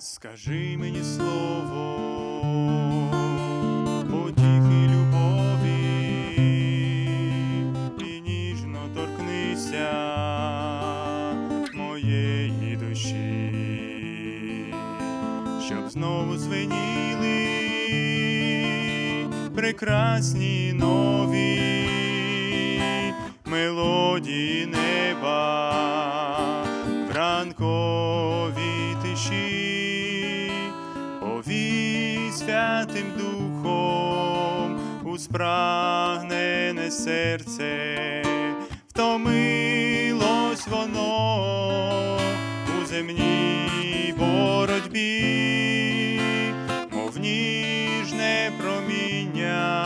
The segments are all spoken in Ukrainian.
Скажи мені слово, потіхи любові, і ніжно торкнися моєї душі, щоб знову звеніли прекрасні нові мелодії неба святим духом у спрагнене серце, втомилось воно у земній боротьбі, мов ніжне проміння,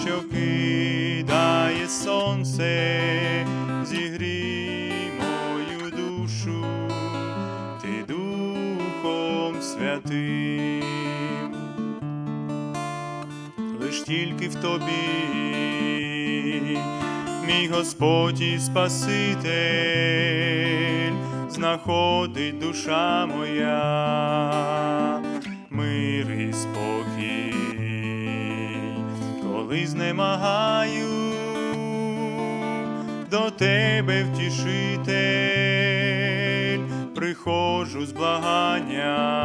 що кидає сонце, зігрій мою душу, ти Духом Святим, лиш тільки в тобі, мій Господь і Спаситель, знаходить душа моя, мир і спокій, коли знемагаю до тебе втішитель, приходжу з благанням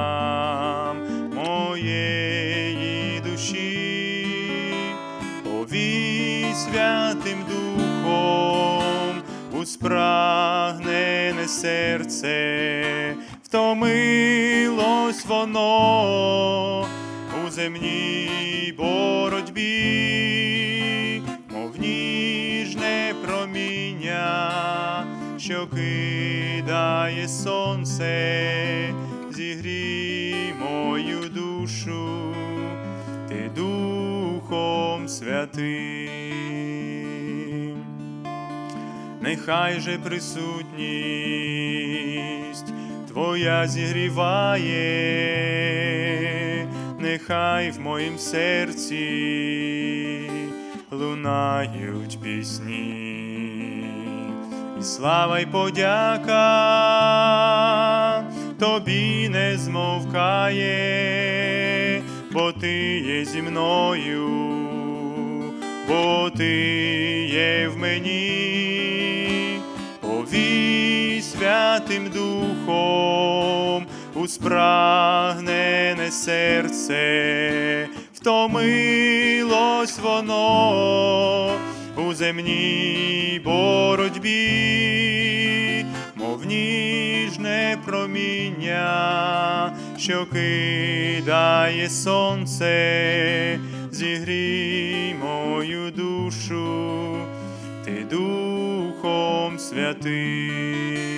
святим духом у спрагнене серце, втомилось воно у земній боротьбі, мов ніжне проміння, що кидає сонце, зігрій мою душу, Духом Святим. Нехай же присутність Твоя зігріває, нехай в моїм серці лунають пісні, і слава й подяка тобі не змовкає, бо ти є зі мною, бо ти є в мені, святим духом у спрагнене серце, втомилось воно у земній боротьбі, мов ніжне проміння, що кидає сонце, зігрій мою душу, ти Духом Святим.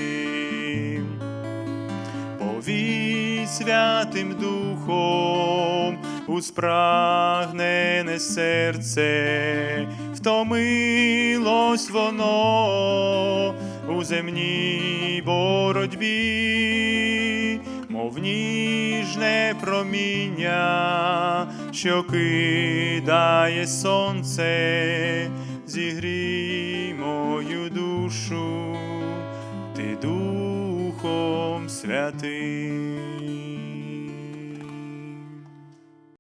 Повій святим духом у спрагнене серце, втомилось воно у земній боротьбі, мов ніжне проміння, що кидає сонце, зігрій мою душу, ти Духом Святим.